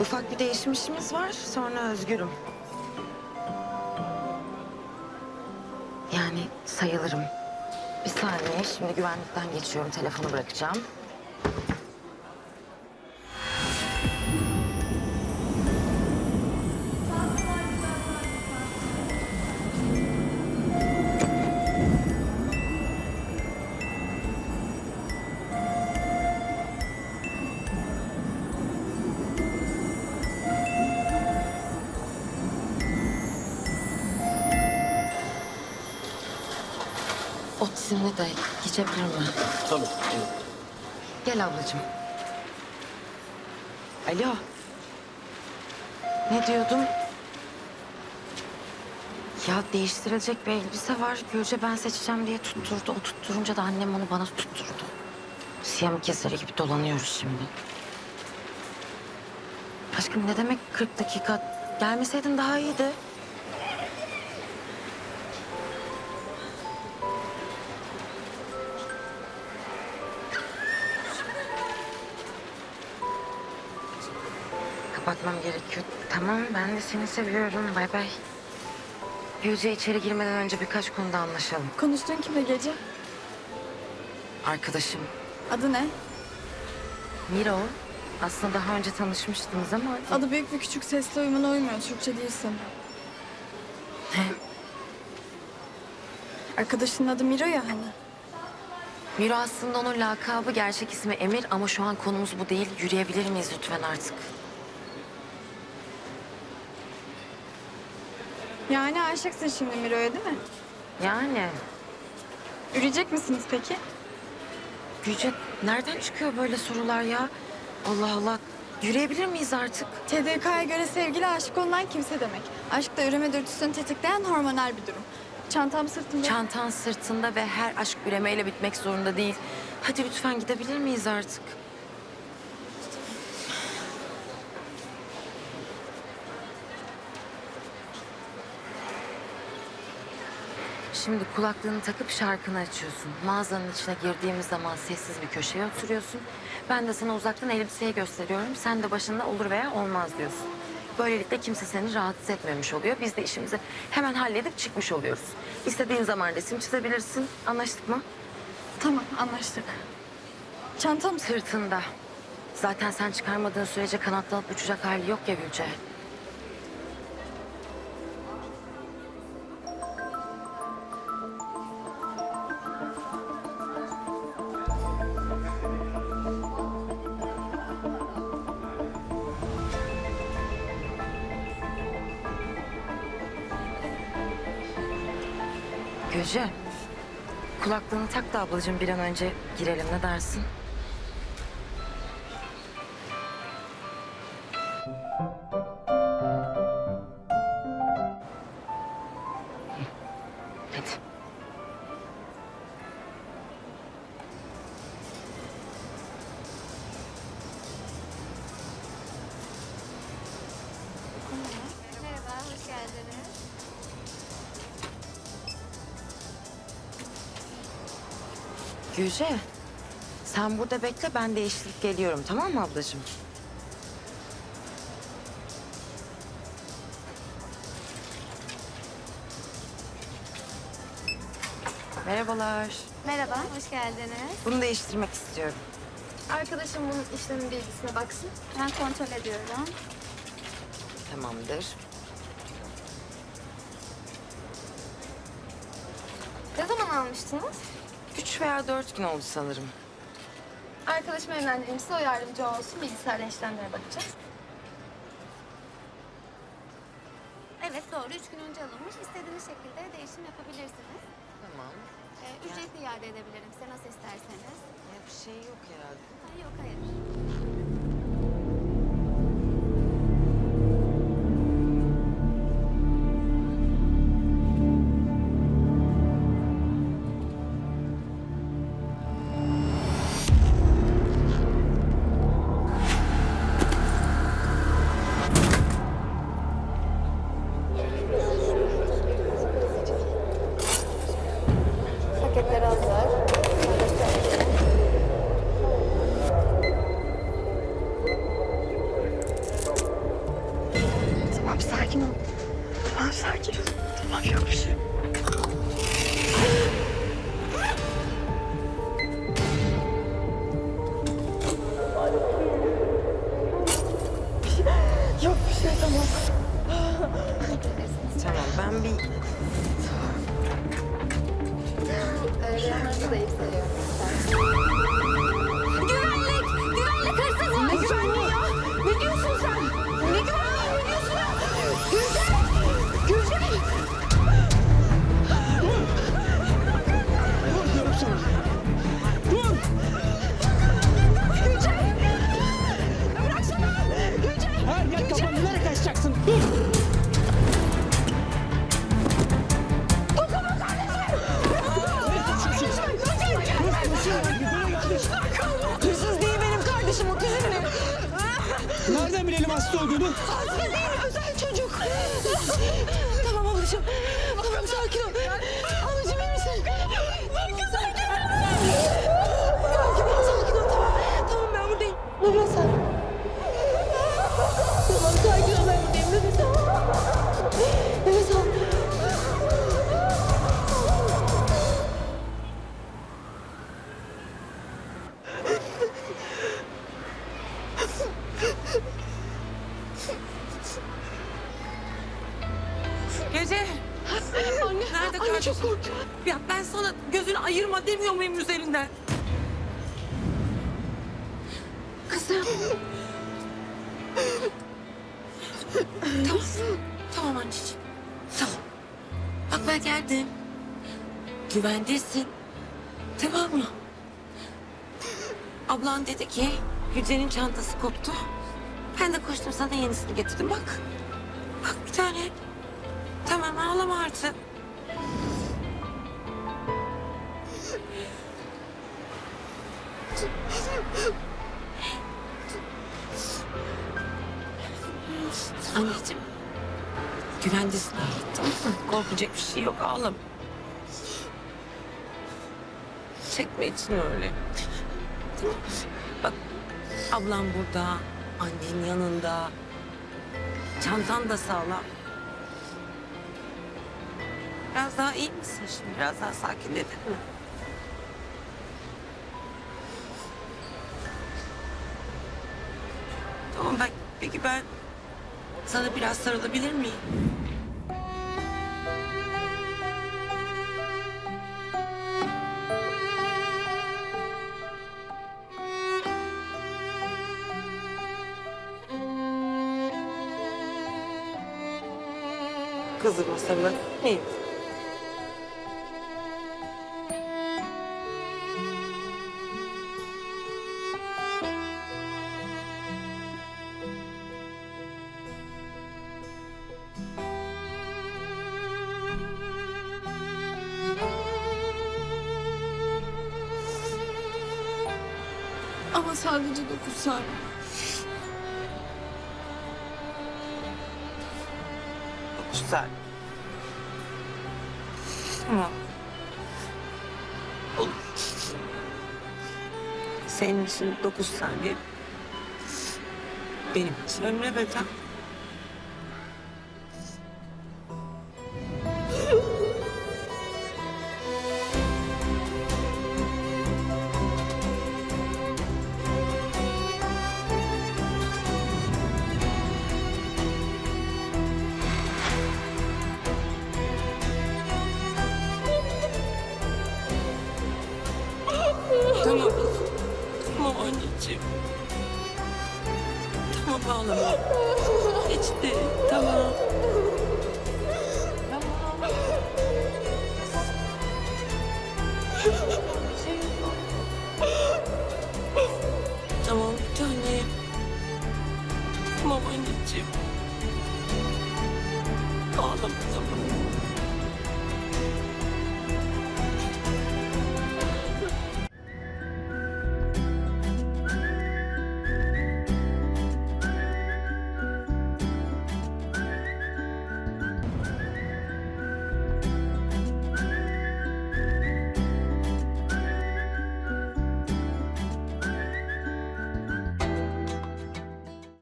Ufak bir değişim işimiz var. Sonra özgürüm. Yani sayılırım. Bir saniye. Şimdi güvenlikten geçiyorum. Telefonu bırakacağım. Otizmli de geçebilir mi? Tabii. Gel ablacığım. Alo. Ne diyordum? Ya değiştirilecek bir elbise var. Gülce ben seçeceğim diye tutturdu. O tutturunca da annem onu bana tutturdu. Siyam keseri gibi dolanıyoruz şimdi. Aşkım ne demek 40 dakika? Gelmeseydin daha iyiydi. Kapatmam gerekiyor. Tamam ben de seni seviyorum. Bay bay. Gülce içeri girmeden önce birkaç konuda anlaşalım. Konuştun kimle gece? Arkadaşım Adı ne? Miro. Aslında daha önce tanışmıştınız ama... Adı büyük ve küçük sesli uyumuna uymuyor. Türkçe değilsin. Arkadaşının adı Miro ya hani. Miro aslında onun lakabı, gerçek ismi Emir ama şu an konumuz bu değil. Yürüyebilir miyiz lütfen artık? Yani aşıksın şimdi Miro'ya değil mi? Yani Yürüyecek misiniz peki? Gülce nereden çıkıyor böyle sorular ya? Allah Allah. Yürüyebilir miyiz artık? TDK'ya göre sevgili aşık olunan kimse demek. Aşk da üreme dürtüsünü tetikleyen hormonal bir durum. Çantam sırtımda. Çantan sırtında ve her aşk üremeyle bitmek zorunda değil. Hadi lütfen gidebilir miyiz artık? Şimdi kulaklığını takıp şarkını açıyorsun. Mağazanın içine girdiğimiz zaman sessiz bir köşeye oturuyorsun. Ben de sana uzaktan elbiseyi gösteriyorum. Sen de başında olur veya olmaz diyorsun. Böylelikle kimse seni rahatsız etmemiş oluyor. Biz de işimizi hemen halledip çıkmış oluyoruz. İstediğin zaman resim çizebilirsin. Anlaştık mı? Tamam anlaştık. Çantam sır. Sırtında. Zaten sen çıkarmadığın sürece kanatlanıp uçacak hali yok ya Gülce. Gülce, kulaklığını tak da ablacığım bir an önce girelim ne dersin? Gülce, sen burada bekle ben değiştirip geliyorum tamam mı ablacığım? Merhabalar. Merhaba, hoş geldiniz. Bunu değiştirmek istiyorum. Arkadaşım bunun işlemin bilgisine baksın. Ben kontrol ediyorum. Tamamdır. Ne zaman almıştınız? Üç veya dört gün oldu sanırım. Arkadaşım evlendiğimizde o yardımcı olsun. Bilgisayardan işlemlere bakacağız. Evet, doğru. Üç gün önce alınmış. İstediğiniz şekilde değişim yapabilirsiniz. Tamam. Ee, ücretli iade edebilirim size nasıl isterseniz. Ya bir şey yok herhalde. Ha, yok, hayır. Sakin ol. Tamam sakin. Tamam yok bir şey. Yok bir şey tamam. Tamam ben bir Bilelim hasta olduğunu? Hasta değil, özel çocuk. tamam ablacığım, tamam sakin ol. Ablacığım iyi misin? Sakin ol. Sakin ol, tamam. Tamam ben buradayım. Nefes Gece. Anne, Nerede anne kardeşim? çok korkuyorum. Ya ben sana gözünü ayırma demiyor muyum üzerinden? Kızım. tamam. Tamam anneciğim. Tamam. Bak ben geldim. Güvendesin. Tamam mı? Ablan dedi ki Yüce'nin çantası koptu. Ben de koştum sana yenisini getirdim bak. Bak bir tane. Tamam ağlama artık. Anneciğim. Güvendesin. Tamam mı? Korkacak bir şey yok ağlama. Çekme için öyle. Bak ablam burada. Annen yanında. Çantan da sağlam. Biraz daha iyi misin şimdi? Biraz daha sakinledin mi? Tamam ben, peki ben sana biraz sarılabilir miyim? Kızıma sarılabilir miyim? Ama sadece dokuz saniye. Güzel. Tamam. Olur. Senin için dokuz saniye. Benim için ömre bedel. Anneciğim. Tamam ağlama. Geçti. Tamam. Tamam bir tane. Tamam anneciğim. Ağlama tamam.